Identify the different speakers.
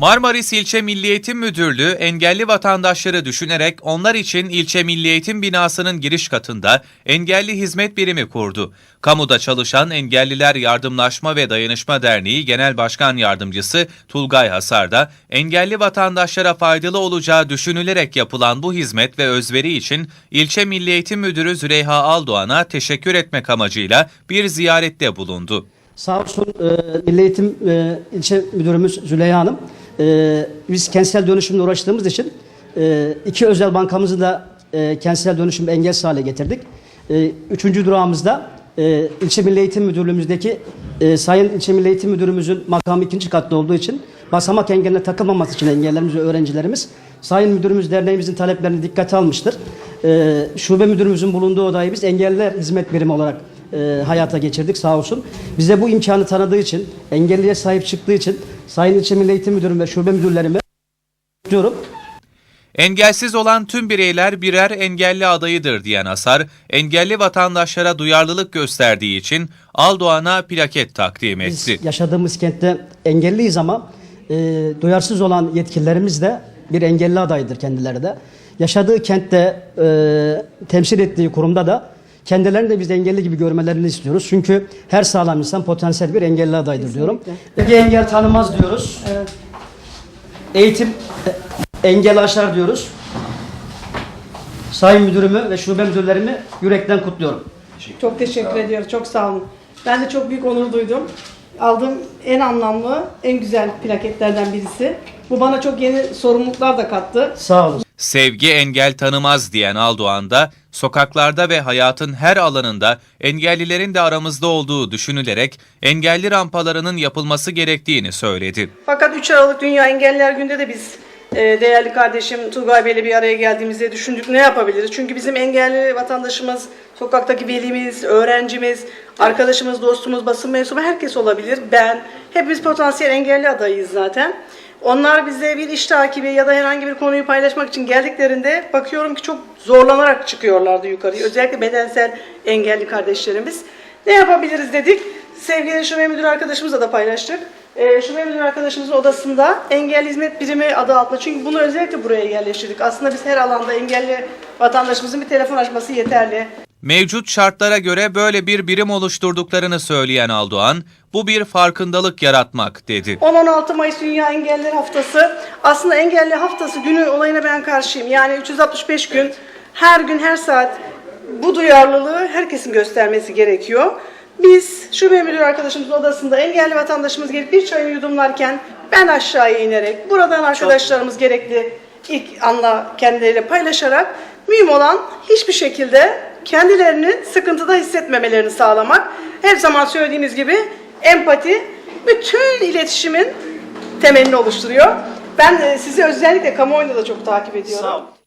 Speaker 1: Marmaris İlçe Milli Eğitim Müdürlüğü engelli vatandaşları düşünerek onlar için ilçe Milli Eğitim binasının giriş katında engelli hizmet birimi kurdu. Kamuda çalışan Engelliler Yardımlaşma ve Dayanışma Derneği Genel Başkan Yardımcısı Tulgay Hasar da engelli vatandaşlara faydalı olacağı düşünülerek yapılan bu hizmet ve özveri için ilçe Milli Eğitim Müdürü Züleyha Aldoğan'a teşekkür etmek amacıyla bir ziyarette bulundu.
Speaker 2: Sağ olsun e, Milli Eğitim e, İlçe Müdürümüz Züleyha Hanım. E, biz kentsel dönüşümle uğraştığımız için e, iki özel bankamızı da e, kentsel dönüşüm engelsiz hale getirdik. E, üçüncü durağımızda e, İlçe Milli Eğitim Müdürlüğümüzdeki e, Sayın İlçe Milli Eğitim Müdürümüzün makamı ikinci katta olduğu için basamak engeline takılmaması için engellerimiz ve öğrencilerimiz Sayın Müdürümüz derneğimizin taleplerini dikkate almıştır. E, şube müdürümüzün bulunduğu odayı biz engelliler hizmet birimi olarak e, hayata geçirdik sağ olsun. Bize bu imkanı tanıdığı için, engelliye sahip çıktığı için Sayın İlçe Milli Eğitim Müdürüm ve şube müdürlerimi diyorum.
Speaker 1: Engelsiz olan tüm bireyler birer engelli adayıdır diyen Asar, engelli vatandaşlara duyarlılık gösterdiği için Aldoğan'a plaket takdim
Speaker 2: Biz
Speaker 1: etti.
Speaker 2: yaşadığımız kentte engelliyiz ama e, duyarsız olan yetkililerimiz de bir engelli adayıdır kendileri de. Yaşadığı kentte e, temsil ettiği kurumda da kendilerini de biz engelli gibi görmelerini istiyoruz. Çünkü her sağlam insan potansiyel bir engelli adaydır diyorum. Ege engel tanımaz diyoruz. Eğitim e, engel aşar diyoruz. Sayın müdürümü ve şube müdürlerimi yürekten kutluyorum.
Speaker 3: Çok teşekkür ediyoruz. Çok sağ olun. Ben de çok büyük onur duydum. Aldığım en anlamlı, en güzel plaketlerden birisi. Bu bana çok yeni sorumluluklar da kattı.
Speaker 2: Sağ olun.
Speaker 1: Sevgi engel tanımaz diyen Aldoğan da, sokaklarda ve hayatın her alanında engellilerin de aramızda olduğu düşünülerek engelli rampalarının yapılması gerektiğini söyledi.
Speaker 3: Fakat 3 Aralık Dünya Engelliler Günü'nde de biz e, değerli kardeşim Turgay Bey'le bir araya geldiğimizde düşündük ne yapabiliriz? Çünkü bizim engelli vatandaşımız, sokaktaki velimiz, öğrencimiz, arkadaşımız, dostumuz, basın mensubu herkes olabilir. Ben, hepimiz potansiyel engelli adayıyız zaten. Onlar bize bir iş takibi ya da herhangi bir konuyu paylaşmak için geldiklerinde bakıyorum ki çok zorlanarak çıkıyorlardı yukarıya. Özellikle bedensel engelli kardeşlerimiz. Ne yapabiliriz dedik. Sevgili şube müdür arkadaşımızla da paylaştık. Ee, şube müdür arkadaşımızın odasında engelli hizmet birimi adı altında. Çünkü bunu özellikle buraya yerleştirdik. Aslında biz her alanda engelli vatandaşımızın bir telefon açması yeterli.
Speaker 1: Mevcut şartlara göre böyle bir birim oluşturduklarını söyleyen Aldoğan, bu bir farkındalık yaratmak dedi.
Speaker 3: 10-16 Mayıs Dünya Engelliler Haftası. Aslında engelli haftası günü olayına ben karşıyım. Yani 365 gün, her gün, her saat bu duyarlılığı herkesin göstermesi gerekiyor. Biz şube müdürü arkadaşımızın odasında engelli vatandaşımız gelip bir çayını yudumlarken ben aşağıya inerek buradan arkadaşlarımız gerekli ilk anla kendileriyle paylaşarak mühim olan hiçbir şekilde kendilerini sıkıntıda hissetmemelerini sağlamak. Her zaman söylediğimiz gibi empati bütün iletişimin temelini oluşturuyor. Ben e, sizi özellikle kamuoyunda da çok takip ediyorum.
Speaker 2: Sağ olun.